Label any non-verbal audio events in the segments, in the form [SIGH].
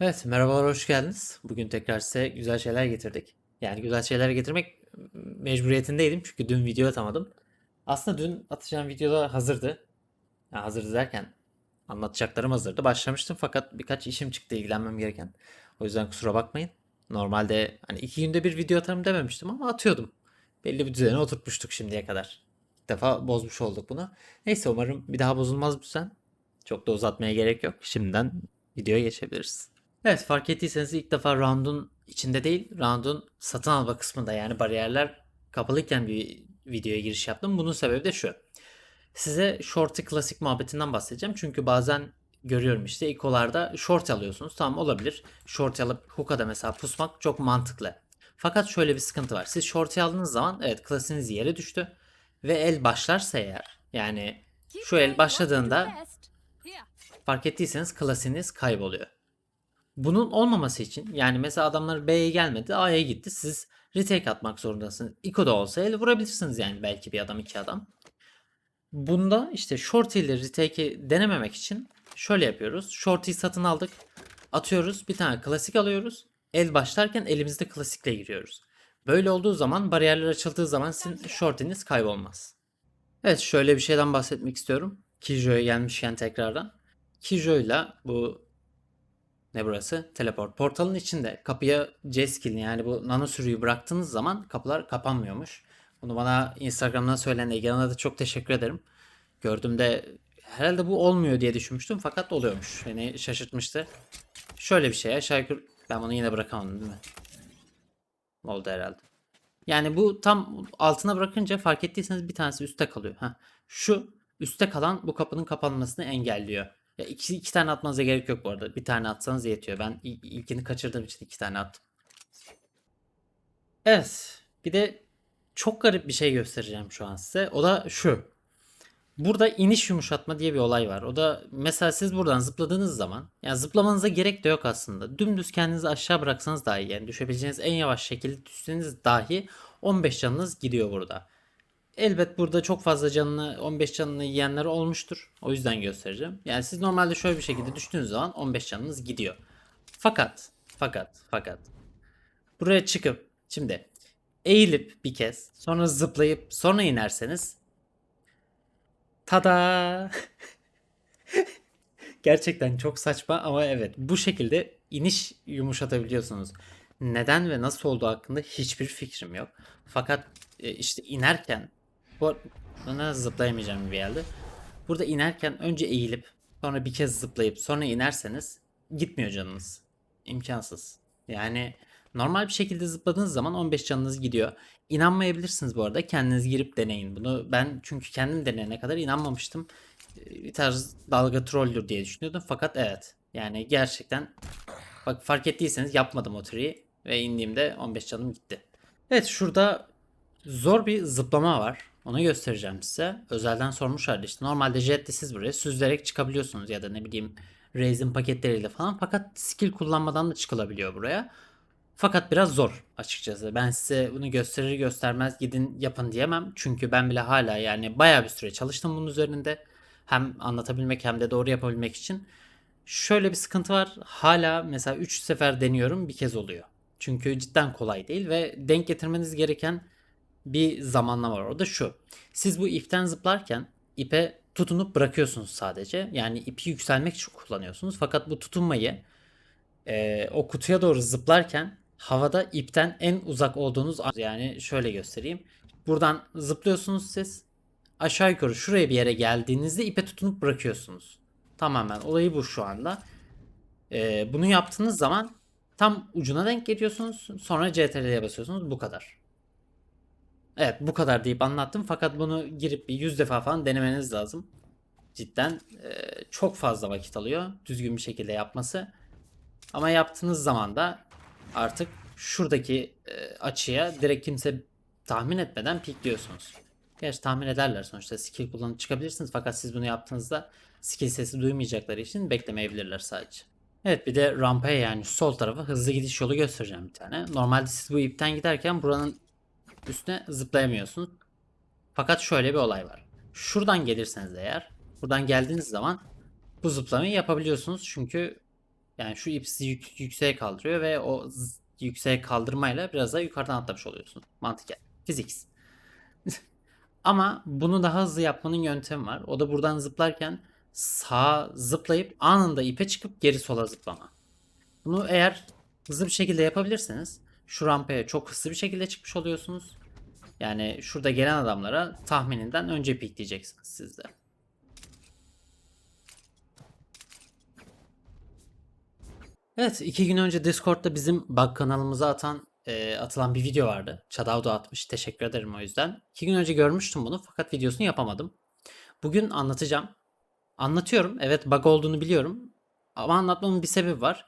Evet, merhabalar, hoş geldiniz. Bugün tekrar size güzel şeyler getirdik. Yani güzel şeyler getirmek mecburiyetindeydim çünkü dün video atamadım. Aslında dün atacağım videoda hazırdı. Ya hazırdı derken anlatacaklarım hazırdı. Başlamıştım fakat birkaç işim çıktı ilgilenmem gereken. O yüzden kusura bakmayın. Normalde hani iki günde bir video atarım dememiştim ama atıyordum. Belli bir düzene oturtmuştuk şimdiye kadar. İlk defa bozmuş olduk bunu. Neyse umarım bir daha bozulmaz bu düzen. Çok da uzatmaya gerek yok. Şimdiden videoya geçebiliriz. Evet fark ettiyseniz ilk defa round'un içinde değil, round'un satın alma kısmında yani bariyerler kapalıyken bir videoya giriş yaptım. Bunun sebebi de şu. Size shorty klasik muhabbetinden bahsedeceğim. Çünkü bazen görüyorum işte ikolarda short alıyorsunuz. Tamam olabilir. Short alıp hookah'da mesela pusmak çok mantıklı. Fakat şöyle bir sıkıntı var. Siz shorty aldığınız zaman evet klasiniz yere düştü. Ve el başlarsa eğer yani şu el başladığında fark ettiyseniz klasiniz kayboluyor. Bunun olmaması için yani mesela adamlar B'ye gelmedi A'ya gitti. Siz retake atmak zorundasınız. İko da olsa el vurabilirsiniz yani belki bir adam iki adam. Bunda işte shorty ile retake'i denememek için şöyle yapıyoruz. Shorty'yi satın aldık. Atıyoruz. Bir tane klasik alıyoruz. El başlarken elimizde klasikle giriyoruz. Böyle olduğu zaman bariyerler açıldığı zaman sizin shorty'niz kaybolmaz. Evet şöyle bir şeyden bahsetmek istiyorum. Kijo'ya gelmişken tekrardan. Kijo'yla bu ne burası? Teleport. Portalın içinde kapıya C yani bu nano sürüyü bıraktığınız zaman kapılar kapanmıyormuş. Bunu bana Instagram'dan söyleyen Ege Hanım'a da çok teşekkür ederim. Gördüğümde herhalde bu olmuyor diye düşünmüştüm fakat oluyormuş. Beni şaşırtmıştı. Şöyle bir şey aşağı yukarı ben bunu yine bırakamadım değil mi? Oldu herhalde. Yani bu tam altına bırakınca fark ettiyseniz bir tanesi üstte kalıyor. Heh. Şu üstte kalan bu kapının kapanmasını engelliyor. Ya iki, iki tane atmanıza gerek yok bu arada. Bir tane atsanız yetiyor. Ben il- ilkini kaçırdığım için iki tane attım. Evet. Bir de çok garip bir şey göstereceğim şu an size. O da şu. Burada iniş yumuşatma diye bir olay var. O da mesela siz buradan zıpladığınız zaman ya zıplamanıza gerek de yok aslında. Dümdüz kendinizi aşağı bıraksanız dahi yani düşebileceğiniz en yavaş şekilde düşseniz dahi 15 canınız gidiyor burada. Elbet burada çok fazla canını 15 canını yiyenler olmuştur. O yüzden göstereceğim. Yani siz normalde şöyle bir şekilde düştüğünüz zaman 15 canınız gidiyor. Fakat fakat fakat buraya çıkıp şimdi eğilip bir kez sonra zıplayıp sonra inerseniz tada [LAUGHS] Gerçekten çok saçma ama evet bu şekilde iniş yumuşatabiliyorsunuz. Neden ve nasıl olduğu hakkında hiçbir fikrim yok. Fakat e, işte inerken bu buna zıplayamayacağım gibi geldi. Burada inerken önce eğilip sonra bir kez zıplayıp sonra inerseniz gitmiyor canınız. İmkansız. Yani normal bir şekilde zıpladığınız zaman 15 canınız gidiyor. İnanmayabilirsiniz bu arada. Kendiniz girip deneyin bunu. Ben çünkü kendim deneyene kadar inanmamıştım. Ee, Bir tarz dalga trolldür diye düşünüyordum. Fakat evet. Yani gerçekten bak fark ettiyseniz yapmadım o triyi ve indiğimde 15 canım gitti. Evet şurada zor bir zıplama var. Onu göstereceğim size. Özelden sormuşlardı işte. Normalde jette siz buraya süzülerek çıkabiliyorsunuz ya da ne bileyim Raze'in paketleriyle falan. Fakat skill kullanmadan da çıkılabiliyor buraya. Fakat biraz zor açıkçası. Ben size bunu gösterir göstermez gidin yapın diyemem. Çünkü ben bile hala yani bayağı bir süre çalıştım bunun üzerinde. Hem anlatabilmek hem de doğru yapabilmek için. Şöyle bir sıkıntı var. Hala mesela 3 sefer deniyorum bir kez oluyor. Çünkü cidden kolay değil ve denk getirmeniz gereken bir zamanlama var. O da şu. Siz bu ipten zıplarken ipe tutunup bırakıyorsunuz sadece. Yani ipi yükselmek için kullanıyorsunuz. Fakat bu tutunmayı e, o kutuya doğru zıplarken havada ipten en uzak olduğunuz an- yani şöyle göstereyim. Buradan zıplıyorsunuz siz. Aşağı yukarı şuraya bir yere geldiğinizde ipe tutunup bırakıyorsunuz. Tamamen olayı bu şu anda. E, bunu yaptığınız zaman tam ucuna denk geliyorsunuz. Sonra CTRL'ye basıyorsunuz. Bu kadar. Evet bu kadar deyip anlattım. Fakat bunu girip bir 100 defa falan denemeniz lazım. Cidden e, çok fazla vakit alıyor. Düzgün bir şekilde yapması. Ama yaptığınız zaman da artık şuradaki e, açıya direkt kimse tahmin etmeden pikliyorsunuz. Gerçi tahmin ederler sonuçta skill kullanıp çıkabilirsiniz fakat siz bunu yaptığınızda skill sesi duymayacakları için beklemeyebilirler sadece. Evet bir de rampaya yani sol tarafa hızlı gidiş yolu göstereceğim bir tane. Normalde siz bu ipten giderken buranın üstüne zıplayamıyorsunuz. Fakat şöyle bir olay var. Şuradan gelirseniz eğer, buradan geldiğiniz zaman bu zıplamayı yapabiliyorsunuz çünkü Yani şu ip sizi yük- yükseğe kaldırıyor ve o yükseğe kaldırmayla biraz daha yukarıdan atlamış oluyorsun. Mantıken. Fiziks. [LAUGHS] Ama bunu daha hızlı yapmanın yöntemi var. O da buradan zıplarken sağa zıplayıp anında ipe çıkıp geri sola zıplama. Bunu eğer hızlı bir şekilde yapabilirseniz şu rampaya çok hızlı bir şekilde çıkmış oluyorsunuz. Yani şurada gelen adamlara tahmininden önce pikleyeceksiniz siz de. Evet, iki gün önce Discord'da bizim bug kanalımıza atan e, atılan bir video vardı. Çadavdo atmış. Teşekkür ederim o yüzden. İki gün önce görmüştüm bunu fakat videosunu yapamadım. Bugün anlatacağım. Anlatıyorum. Evet bug olduğunu biliyorum. Ama anlatmamın bir sebebi var.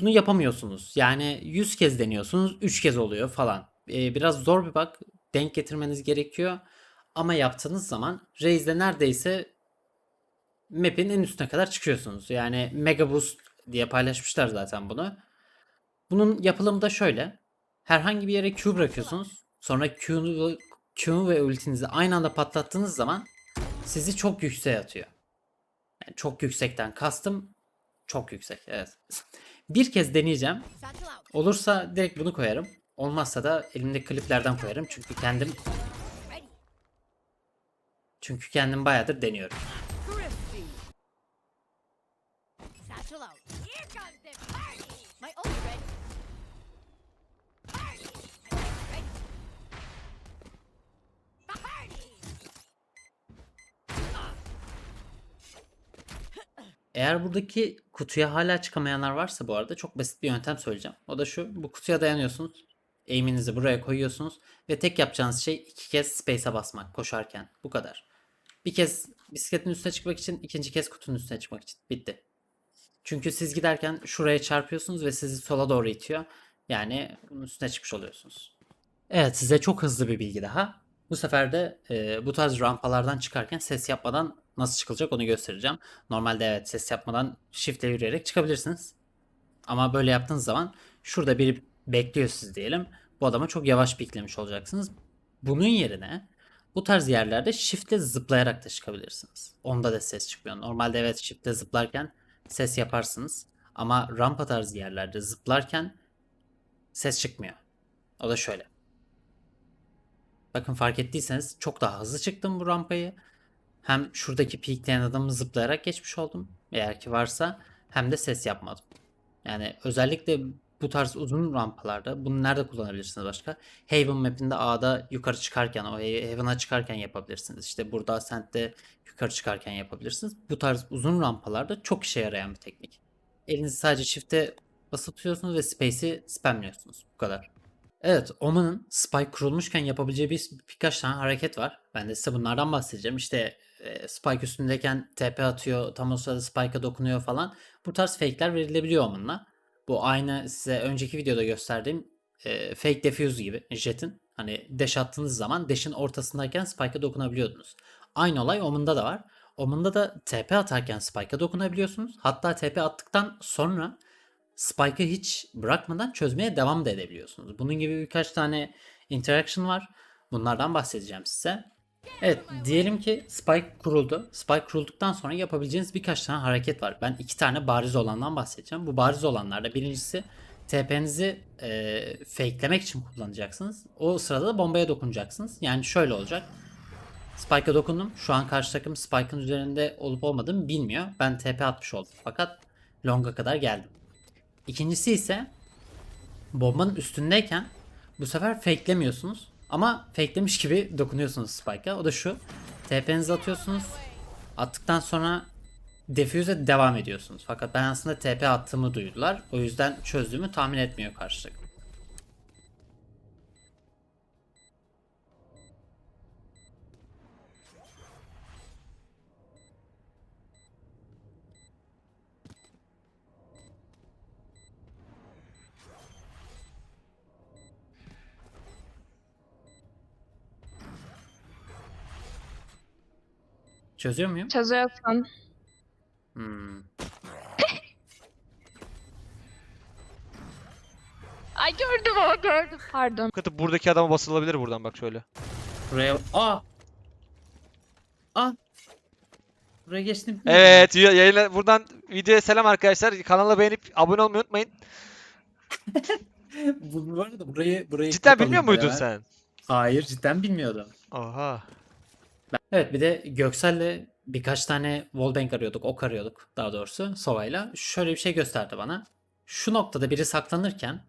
Bunu yapamıyorsunuz. Yani 100 kez deniyorsunuz, 3 kez oluyor falan. E, biraz zor bir bug. Denk getirmeniz gerekiyor. Ama yaptığınız zaman Raze'de neredeyse map'in en üstüne kadar çıkıyorsunuz. Yani Mega Boost diye paylaşmışlar zaten bunu. Bunun yapılımı da şöyle. Herhangi bir yere Q bırakıyorsunuz. Sonra Q'nu Q ve ultinizi aynı anda patlattığınız zaman sizi çok yükseğe atıyor. Yani çok yüksekten kastım çok yüksek. Evet. Bir kez deneyeceğim. Olursa direkt bunu koyarım. Olmazsa da elimdeki kliplerden koyarım. Çünkü kendim çünkü kendim bayağıdır deniyorum. Eğer buradaki kutuya hala çıkamayanlar varsa bu arada çok basit bir yöntem söyleyeceğim. O da şu. Bu kutuya dayanıyorsunuz. Aim'inizi buraya koyuyorsunuz. Ve tek yapacağınız şey iki kez space'e basmak koşarken. Bu kadar. Bir kez bisikletin üstüne çıkmak için, ikinci kez kutunun üstüne çıkmak için. Bitti. Çünkü siz giderken şuraya çarpıyorsunuz ve sizi sola doğru itiyor. Yani bunun üstüne çıkmış oluyorsunuz. Evet size çok hızlı bir bilgi daha. Bu sefer de e, bu tarz rampalardan çıkarken ses yapmadan nasıl çıkılacak onu göstereceğim. Normalde evet ses yapmadan shift'e yürüyerek çıkabilirsiniz. Ama böyle yaptığınız zaman şurada biri bekliyor siz diyelim. Bu adama çok yavaş piklemiş olacaksınız. Bunun yerine bu tarz yerlerde shift'le zıplayarak da çıkabilirsiniz. Onda da ses çıkmıyor. Normalde evet shift'le zıplarken ses yaparsınız. Ama rampa tarzı yerlerde zıplarken ses çıkmıyor. O da şöyle. Bakın fark ettiyseniz çok daha hızlı çıktım bu rampayı. Hem şuradaki peakleyen adamı zıplayarak geçmiş oldum. Eğer ki varsa hem de ses yapmadım. Yani özellikle bu tarz uzun rampalarda bunu nerede kullanabilirsiniz başka? Haven map'inde A'da yukarı çıkarken o Haven'a çıkarken yapabilirsiniz. İşte burada Ascent'te yukarı çıkarken yapabilirsiniz. Bu tarz uzun rampalarda çok işe yarayan bir teknik. Elinizi sadece shift'e basılı tutuyorsunuz ve space'i spamliyorsunuz. Bu kadar. Evet, Omen'ın Spike kurulmuşken yapabileceği bir, birkaç tane hareket var. Ben de size bunlardan bahsedeceğim. İşte e, Spike üstündeyken TP atıyor, tam o sırada Spike'a dokunuyor falan. Bu tarz fake'ler verilebiliyor Omen'la. Bu aynı size önceki videoda gösterdiğim e, fake defuse gibi Jet'in. Hani dash attığınız zaman dash'in ortasındayken Spike'a dokunabiliyordunuz. Aynı olay Omen'da da var. Omen'da da TP atarken Spike'a dokunabiliyorsunuz. Hatta TP attıktan sonra Spike'ı hiç bırakmadan çözmeye devam da edebiliyorsunuz. Bunun gibi birkaç tane interaction var. Bunlardan bahsedeceğim size. Evet diyelim ki Spike kuruldu. Spike kurulduktan sonra yapabileceğiniz birkaç tane hareket var. Ben iki tane bariz olandan bahsedeceğim. Bu bariz olanlarda birincisi TP'nizi e, fakelemek için kullanacaksınız. O sırada da bombaya dokunacaksınız. Yani şöyle olacak. Spike'a dokundum. Şu an karşı takım Spike'ın üzerinde olup olmadığımı bilmiyor. Ben TP atmış oldum. Fakat Long'a kadar geldim. İkincisi ise bombanın üstündeyken bu sefer fakelemiyorsunuz. Ama fakelemiş gibi dokunuyorsunuz Spike'a. O da şu. TP'nizi atıyorsunuz. Attıktan sonra defuse'e devam ediyorsunuz. Fakat ben aslında TP attığımı duydular. O yüzden çözdüğümü tahmin etmiyor karşı Çözüyor muyum? Çözüyorsun. Hmm. [LAUGHS] Ay gördüm o gördüm. Pardon. Katı buradaki adama basılabilir buradan bak şöyle. Buraya... Aa! Aa! Buraya geçtim. Evet y- yayına buradan videoya selam arkadaşlar. Kanala beğenip abone olmayı unutmayın. [LAUGHS] Bu, bu arada burayı burayı Cidden bilmiyor muydun beraber. sen? Hayır cidden bilmiyordum. Oha. Evet bir de Göksel'le birkaç tane wallbang arıyorduk, ok arıyorduk daha doğrusu Sova'yla. Şöyle bir şey gösterdi bana. Şu noktada biri saklanırken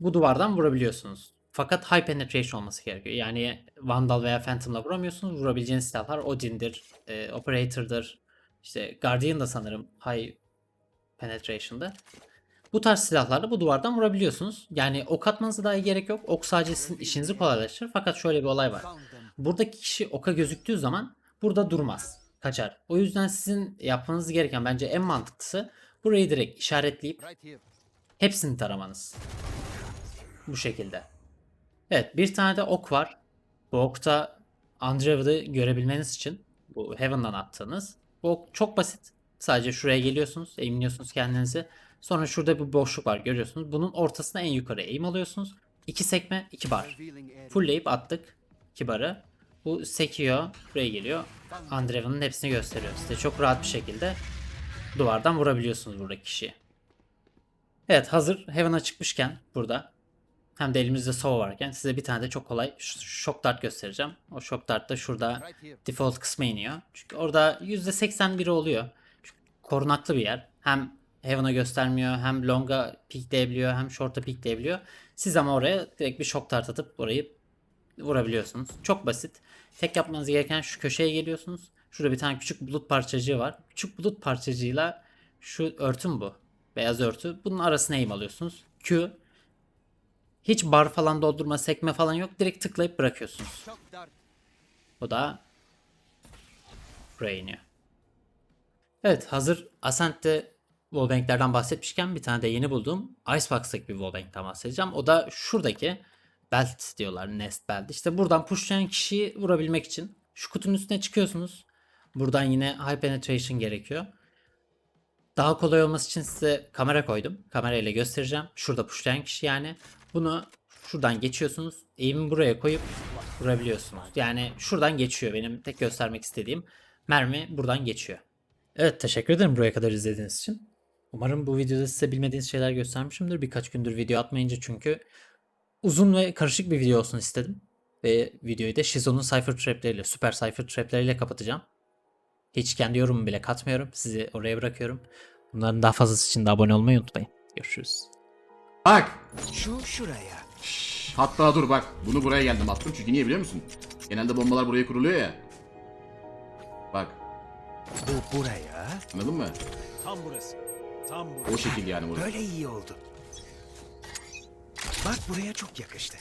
bu duvardan vurabiliyorsunuz. Fakat high penetration olması gerekiyor. Yani Vandal veya Phantom'la vuramıyorsunuz. Vurabileceğiniz silahlar Odin'dir, e, Operator'dır, işte Guardian da sanırım high penetration'da. Bu tarz silahlarla bu duvardan vurabiliyorsunuz. Yani ok atmanıza dahi gerek yok. Ok sadece sizin işinizi kolaylaştırır. Fakat şöyle bir olay var. Buradaki kişi oka gözüktüğü zaman burada durmaz. Kaçar. O yüzden sizin yapmanız gereken bence en mantıklısı burayı direkt işaretleyip hepsini taramanız. Bu şekilde. Evet bir tane de ok var. Bu okta Andrev'ı görebilmeniz için bu Heaven'dan attığınız. Bu ok çok basit. Sadece şuraya geliyorsunuz, eğimliyorsunuz kendinizi. Sonra şurada bir boşluk var görüyorsunuz. Bunun ortasına en yukarı eğim alıyorsunuz. İki sekme, iki bar. Fullleyip attık. iki barı. Bu sekiyor, buraya geliyor. Andrev'ın hepsini gösteriyor. Size çok rahat bir şekilde duvardan vurabiliyorsunuz buradaki kişiyi. Evet hazır Heaven'a çıkmışken burada hem de elimizde Sova varken size bir tane de çok kolay ş- Shock Dart göstereceğim. O Shock Dart da şurada default kısma iniyor. Çünkü orada %81'i oluyor. Çünkü korunaklı bir yer. Hem Heaven'a göstermiyor hem Long'a peekleyebiliyor hem Short'a peekleyebiliyor. Siz ama oraya direkt bir Shock Dart atıp orayı vurabiliyorsunuz. Çok basit. Tek yapmanız gereken şu köşeye geliyorsunuz. Şurada bir tane küçük bulut parçacığı var. Küçük bulut parçacığıyla şu örtü mü bu? Beyaz örtü. Bunun arasına eğim alıyorsunuz. Q. Hiç bar falan doldurma, sekme falan yok. Direkt tıklayıp bırakıyorsunuz. Bu da buraya iniyor. Evet hazır Ascent'te wallbang'lerden bahsetmişken bir tane de yeni bulduğum Icebox'taki bir wallbang'den bahsedeceğim. O da şuradaki belt diyorlar nest belt. İşte buradan pushlayan kişiyi vurabilmek için şu kutunun üstüne çıkıyorsunuz. Buradan yine high penetration gerekiyor. Daha kolay olması için size kamera koydum. Kamerayla göstereceğim. Şurada pushlayan kişi yani. Bunu şuradan geçiyorsunuz. Eğimi buraya koyup vurabiliyorsunuz. Yani şuradan geçiyor benim tek göstermek istediğim. Mermi buradan geçiyor. Evet teşekkür ederim buraya kadar izlediğiniz için. Umarım bu videoda size bilmediğiniz şeyler göstermişimdir. Birkaç gündür video atmayınca çünkü uzun ve karışık bir video olsun istedim. Ve videoyu da Shizo'nun Cypher Trap'leriyle, süper Cypher Trap'leriyle kapatacağım. Hiç kendi yorumumu bile katmıyorum. Sizi oraya bırakıyorum. Bunların daha fazlası için de abone olmayı unutmayın. Görüşürüz. Bak. Şu şuraya. Hatta dur bak. Bunu buraya geldim attım çünkü niye biliyor musun? Genelde bombalar buraya kuruluyor ya. Bak. Bu buraya. Anladın mı? Tam burası. Tam burası. O şekil yani burası. Böyle iyi oldu. Bak buraya çok yakıştı.